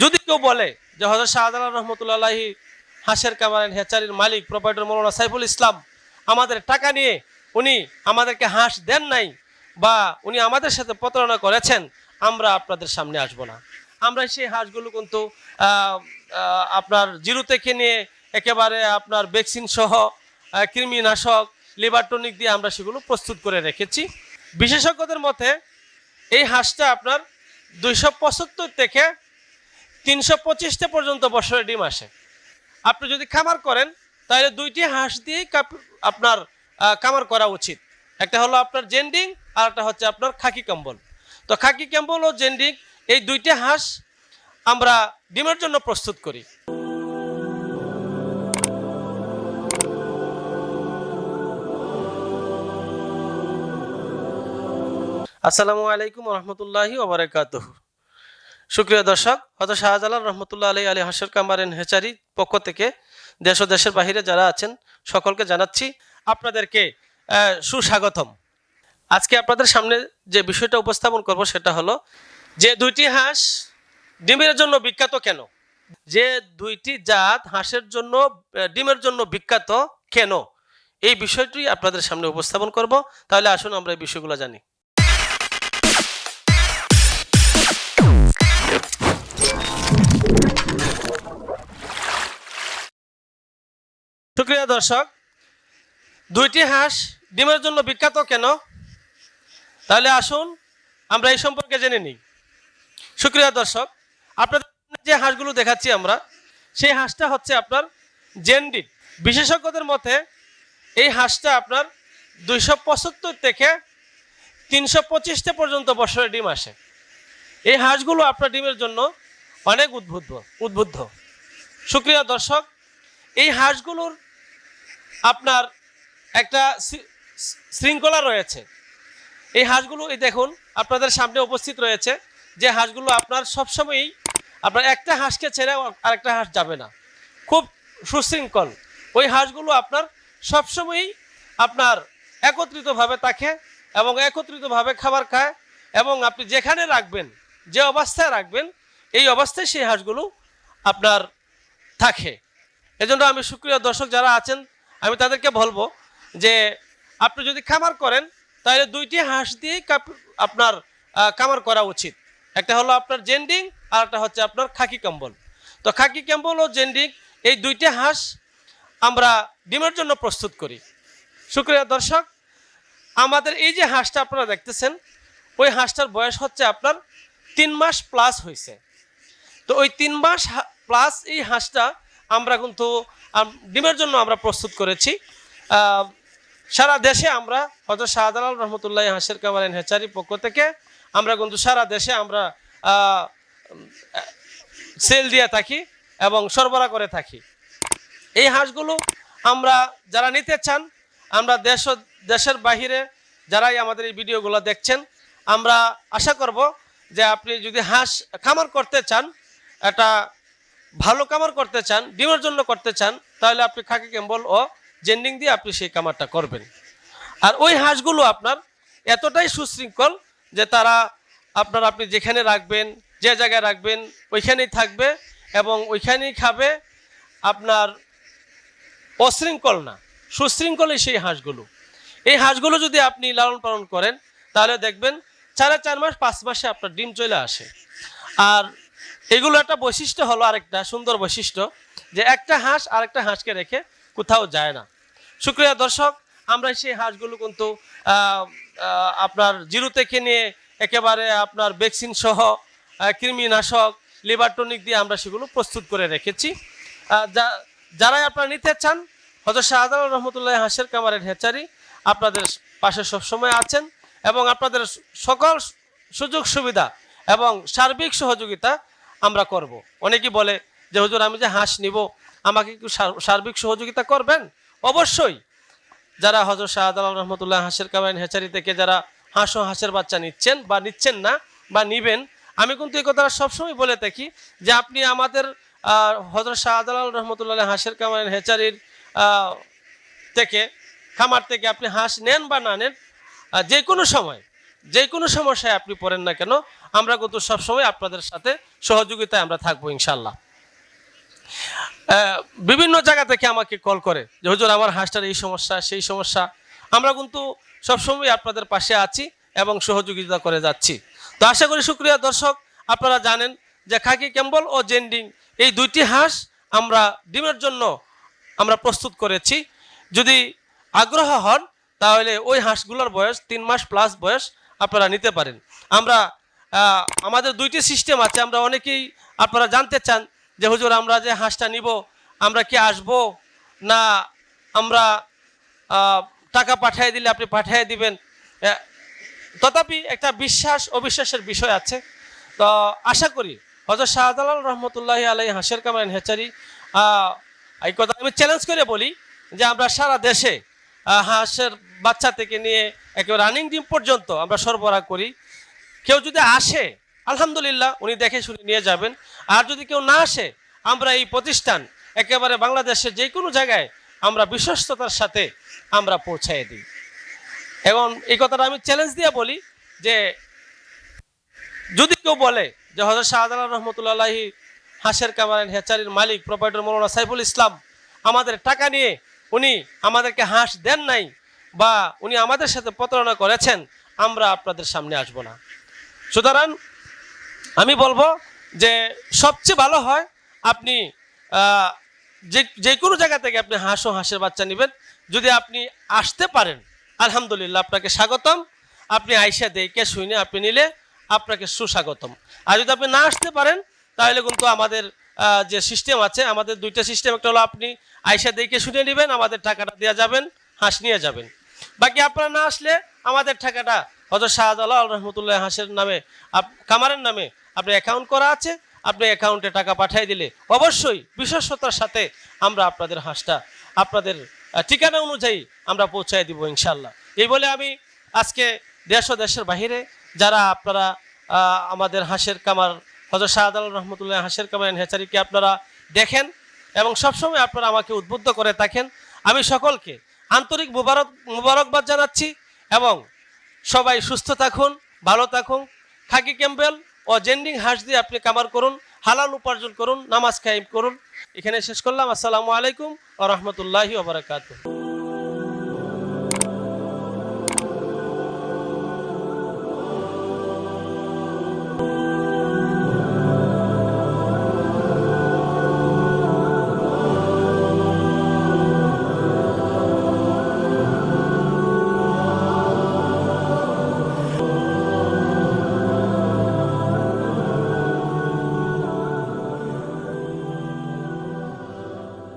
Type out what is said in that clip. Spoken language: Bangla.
যদি কেউ বলে যে হজরত শাহজালাল রহমতুল্লাহি হাঁসের কামারের হেচারির মালিক প্রোপাইটর মৌলানা সাইফুল ইসলাম আমাদের টাকা নিয়ে উনি আমাদেরকে হাঁস দেন নাই বা উনি আমাদের সাথে প্রতারণা করেছেন, আমরা আপনাদের সামনে আসব না। আমরা সেই হাঁসগুলো কিন্তু আপনার জিরো থেকে নিয়ে একেবারে আপনার ভ্যাকসিন সহ কৃমিনাশক, লিভার টনিক দিয়ে আমরা সেগুলো প্রস্তুত করে রেখেছি। বিশেষজ্ঞদের মতে এই হাঁসটা আপনার দুইশো পঁচাত্তর থেকে তিনশো পঁচিশটা পর্যন্ত বছরে ডিম আসে। আপনি যদি খামার করেন, তাহলে দুইটি হাঁস কাপ- আপনার খামার করা উচিত। একটা হলো আপনার জেন্ডিং, আর একটা হচ্ছে আপনার খাকি কম্বল। তো খাকি কম্বল ও জেন্ডিং, এই দুইটি হাঁস আমরা ডিমের জন্য প্রস্তুত করি। আসসালামু আলাইকুম রহমতুল্লাহি ওবরাকাতুহ সুপ্রিয় দর্শক হয়ত শাহজালাল রহমতুল্লাহ আলী আলী হাসর কামারেন হেচারি পক্ষ থেকে দেশ ও দেশের বাহিরে যারা আছেন, সকলকে জানাচ্ছি আপনাদেরকে সুস্বাগতম। আজকে আপনাদের সামনে যে বিষয়টা উপস্থাপন করব সেটা হলো, যে দুইটি হাঁস ডিমের জন্য বিখ্যাত কেন? যে দুইটি জাত হাঁসের জন্য ডিমের জন্য বিখ্যাত কেন? এই বিষয়টি আপনাদের সামনে উপস্থাপন করব। তাহলে আসুন আমরা এই বিষয়গুলো জানি। সুপ্রিয় দর্শক, দুইটি হাঁস ডিমের জন্য বিখ্যাত কেন? তাহলে আসুন, আমরা এই সম্পর্কে জেনে নিই। সুপ্রিয় দর্শক, আপনাদের যে হাঁসগুলো দেখাচ্ছি আমরা, সেই হাঁসটা হচ্ছে আপনার জেন্ডিট বিশেষজ্ঞদের মতে, এই হাঁসটা আপনার দুইশো পঁচাত্তর থেকে তিনশো পঁচিশটা পর্যন্ত বছরে ডিম আসে। এই হাঁসগুলো আপনার ডিমের জন্য অনেক উদ্বুদ্ধ উদ্বুদ্ধ। সুপ্রিয় দর্শক, এই হাঁসগুলোর আপনার একটা শৃঙ্খলা রয়েছে। এই হাঁসগুলো, এই দেখুন, আপনাদের সামনে উপস্থিত রয়েছে। যে হাঁসগুলো আপনার সবসময়ই, আপনার একটা হাঁসকে ছেড়ে আরেকটা হাঁস যাবে না। খুব সুশৃঙ্খল। ওই হাঁসগুলো আপনার সবসময়ই আপনার একত্রিতভাবে থাকে এবং একত্রিতভাবে খাবার খায় এবং আপনি যেখানে রাখবেন, যে অবস্থায় রাখবেন, এই অবস্থায় সেই হাঁসগুলো আপনার থাকে। এজন্য আমি সুক্রিয় দর্শক যারা আছেন আমি তাদেরকে বলব যে, আপনি যদি খামার করেন, তাহলে দুইটি হাঁস দিয়ে আপনার খামার করা উচিত। একটা হলো আপনার জেন্ডিং, আর একটা হচ্ছে আপনার খাকি কম্বল। তো খাকি কম্বল ও জেন্ডিং, এই দুইটি হাঁস আমরা ডিমের জন্য প্রস্তুত করি। সুক্রিয়া দর্শক, আমাদের এই যে হাঁসটা আপনারা দেখতেছেন, ওই হাঁসটার বয়স হচ্ছে আপনার তিন মাস প্লাস হয়েছে। তো ওই তিন মাস প্লাস এই হাঁসটা আমরা কিন্তু ডিমের জন্য আমরা প্রস্তুত করেছি। সারা দেশে আমরা হয়তো শাহজালাল রহমতুল্লাহ হাঁসের কামারেন হেচারি পক্ষ থেকে আমরা কিন্তু সারা দেশে আমরা সেল দিয়ে থাকি এবং সরবরাহ করে থাকি। এই হাঁসগুলো আমরা যারা নিতে চান, আমরা দেশ দেশের বাহিরে যারাই আমাদের এই ভিডিওগুলো দেখছেন, আমরা আশা করব যে আপনি যদি হাঁস খামার করতে চান, একটা ভালো কামার করতে চান ডিমের জন্য করতে চান, তাহলে আপনি খাকি কেম্বল ও জেন্ডিং দিয়ে আপনি সেই কামারটা করবেন। আর ওই হাঁসগুলো আপনার এতটাই সুশৃঙ্খল যে তারা আপনার আপনি যেখানে রাখবেন, যে জায়গায় রাখবেন, ওইখানেই থাকবে এবং ওইখানেই খাবে, আপনার অশৃঙ্খল না, সুশৃঙ্খলই সেই হাঁসগুলো। এই হাঁসগুলো যদি আপনি লালন পালন করেন, তাহলে দেখবেন সাড়ে চার মাস, পাঁচ মাসে আপনার ডিম চলে আসে। আর এগুলো একটা বৈশিষ্ট্য হলো আরেকটা সুন্দর বৈশিষ্ট্য, যে একটা হাঁস আরেকটা হাঁসকে রেখে কোথাও যায় না। সুক্রিয়া দর্শক, আমরা সেই হাঁসগুলো কিন্তু আপনার জিরু থেকে নিয়ে একেবারে আপনার ভ্যাকসিন সহ কৃমিনাশক, লিভার টনিক দিয়ে আমরা সেগুলো প্রস্তুত করে রেখেছি। যা- যারাই আপনারা নিতে চান হয়তো শাহজালাল রহমতুল্লাহ হাঁসের কামারের হেচারি আপনাদের পাশে সবসময় আছেন এবং আপনাদের সকল সুযোগ সুবিধা এবং সার্বিক সহযোগিতা আমরা করব। অনেকেই বলে যে, হুজুর, আমি যে হাঁস নিব, আমাকে সার- সার্বিক সহযোগিতা করবেন? অবশ্যই। যারা হজরত শাহজালাল রহমতুল্লাহ হাঁসের কামাইন হেচারি থেকে যারা হাঁস ও হাঁসের বাচ্চা নিচ্ছেন বা নিচ্ছেন না বা নিবেন, আমি কিন্তু এই কথাটা সবসময় বলে থাকি যে, আপনি আমাদের হজরত শাহজালাল রহমতুল্লাহ হাঁসের কামাইন হেচারির থেকে, খামার থেকে আপনি হাঁস নেন বা না নেন যে কোনো সময় যে কোনো সমস্যায় আপনি পড়েন না কেন আমরা কিন্তু সবসময় আপনাদের সাথে সহযোগিতায় আমরা থাকব ইনশাল্লাহ বিভিন্ন জায়গা থেকে আমাকে কল করে যে, হুজুর, আমার হাঁসটার এই সমস্যা, সেই সমস্যা। আমরা কিন্তু সবসময় আপনাদের পাশে আছি এবং সহযোগিতা করে যাচ্ছি। তো আশা করি, সুক্রিয়া দর্শক, আপনারা জানেন যে খাকি ক্যাম্বল ও জেন্ডিং, এই দুইটি হাঁস আমরা ডিমের জন্য আমরা প্রস্তুত করেছি। যদি আগ্রহ হন, তাহলে ওই হাঁসগুলোর বয়স তিন মাস প্লাস বয়স আপনারা নিতে পারেন। আমরা আমাদের দুইটি সিস্টেম আছে, আমরা অনেকেই আপনারা জানতে চান যে, হুজুর, আমরা যে হাঁসটা নিব, আমরা কি আসব? না, আমরা টাকা পাঠিয়ে দিলে আপনি পাঠিয়ে দিবেন? তথাপি একটা বিশ্বাস, অবিশ্বাসের বিষয় আছে। তো আশা করি হজরত শাহজালাল রহমতুল্লাহ আলাই হাঁসের কামারেন হেচারি এই কথা আমি চ্যালেঞ্জ করে বলি যে, আমরা সারা দেশে হাঁসের বাচ্চা থেকে নিয়ে একেবারে রানিং ডিম পর্যন্ত আমরা সরবরাহ করি। কেউ যদি আসে, আলহামদুলিল্লাহ উনি দেখে শুনে নিয়ে যাবেন। আর যদি কেউ না আসে, আমরা এই প্রতিষ্ঠান একেবারে বাংলাদেশের যে কোনো জায়গায় আমরা বিশ্বস্ততার সাথে আমরা পৌঁছায় দিই। এবং এই কথাটা আমি চ্যালেঞ্জ দিয়ে বলি যে, যদি কেউ বলে যে হজরত শাহজালাল রহমতুল্লাহি হাঁসের কামারেন হেচারির মালিক প্রোপাইটর মৌলানা সাইফুল ইসলাম, আমাদের টাকা নিয়ে উনি আমাদেরকে হাঁস দেন নাই বা উনি আমাদের সাথে প্রতারণা করেছেন, আমরা আপনাদের সামনে আসব না। সুতরাং আমি বলব যে সবচেয়ে ভালো হয় আপনি যে যে কোনো জায়গা থেকে আপনি হাঁস ও হাঁসের বাচ্চা নেবেন। যদি আপনি আসতে পারেন, আলহামদুলিল্লাহ আপনাকে স্বাগতম। আপনি আইসা দেখে শুনে আপনি নিলে আপনাকে সুস্বাগতম। আর যদি আপনি না আসতে পারেন, তাহলে কিন্তু আমাদের যে সিস্টেম আছে, আমাদের দুইটা সিস্টেম একটা হলো আপনি আইসা দেখে শুনে নেবেন, আমাদের টাকাটা দেওয়া যাবেন, হাঁস নিয়ে যাবেন। বাকি আপনারা না আসলে আমাদের টাকাটা হজরত শাহজালাল রহমতুল্লাহ হাঁসের নামে কামারের নামে আপনার অ্যাকাউন্ট করা আছে, আপনি অ্যাকাউন্টে টাকা পাঠিয়ে দিলে অবশ্যই বিশ্বস্ততার সাথে আমরা আপনাদের হাঁসটা, আপনাদের ঠিকানা অনুযায়ী আমরা পৌঁছায় দিব ইনশাল্লাহ এই বলে আমি আজকে দেশ ও দেশের বাহিরে যারা আপনারা আমাদের হাঁসের কামার হজরত শাহজালাল রহমতুল্লাহ হাঁসের কামার হেচারিকে আপনারা দেখেন এবং সবসময় আপনারা আমাকে উদ্বুদ্ধ করে থাকেন। আমি সকলকে আন্তরিক মুবারক, মুবারকবাদ জানাচ্ছি এবং সবাই সুস্থ থাকুন, ভালো থাকুন। খাকি ক্যাম্পেল ও জেন্ডিং হাঁস দিয়ে আপনি কামার করুন, হালাল উপার্জন করুন, নামাজ কায়েম করুন। এখানে শেষ করলাম। আসসালামু আলাইকুম ও রহমতুল্লাহি ওবরাকাতুহ